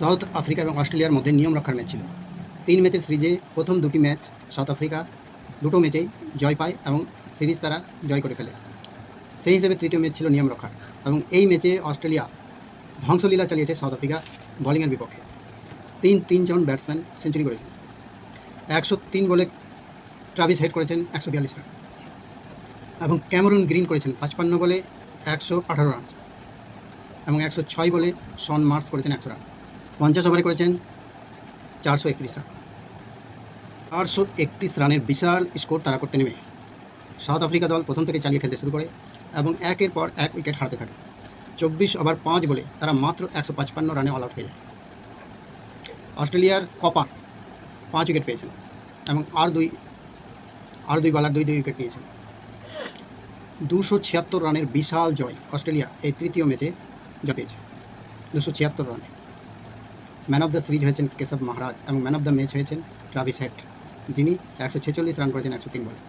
South Africa এবং অস্ট্রেলিয়ার মধ্যে নিয়ম রক্ষার ম্যাচ ছিল। তিন ম্যাচের সিরিজে প্রথম দুটি ম্যাচ সাউথ আফ্রিকা, দুটো ম্যাচেই জয় পায় এবং সিরিজ তারা জয় করে ফেলে। সেই হিসেবে তৃতীয় ম্যাচ ছিল নিয়ম রক্ষার এবং এই ম্যাচে অস্ট্রেলিয়া ধ্বংসলীলা চালিয়েছে সাউথ আফ্রিকা বোলিংয়ের বিপক্ষে। তিন তিনজন ব্যাটসম্যান সেঞ্চুরি করেছেন। একশো তিন বলে ট্রাভিস হেড করেছেন একশো বিয়াল্লিশ রান। এবং ক্যামেরুন গ্রিন করেছেন পাঁচপান্ন বলে একশো আঠারো রান। এবং একশো ছয় বলে শন মার্কস করেছেন একশো রান। পঞ্চাশ ওভারে করেছেন, চারশো একত্রিশ রান। চারশো একত্রিশ রানের বিশাল স্কোর তারা করতে নেমে। সাউথ আফ্রিকা দল প্রথম থেকে চালিয়ে খেলতে শুরু করে এবং একের পর এক উইকেট হারাতে থাকে। চব্বিশ ওভার পাঁচ বলে তারা মাত্র একশো পাঁচপান্ন রানে অল আউট হয়ে যায় অস্ট্রেলিয়ার কপার পাঁচ উইকেট পেয়েছেন এবং আর দুই আর দুই বলার দুই দুই উইকেট নিয়েছেন। দুশো ছিয়াত্তর রানের বিশাল জয় অস্ট্রেলিয়া এই তৃতীয় ম্যাচে জয় পেয়েছে। দুশো ছিয়াত্তর রানে। ম্যান অফ দ্য সিরিজ হয়েছেন কেশব মহারাজ এবং ম্যান অফ দ্য ম্যাচ হয়েছেন ট্রাভিস হেট যিনি একশো ছেচল্লিশ রান করেছেন একশো তিন বলে।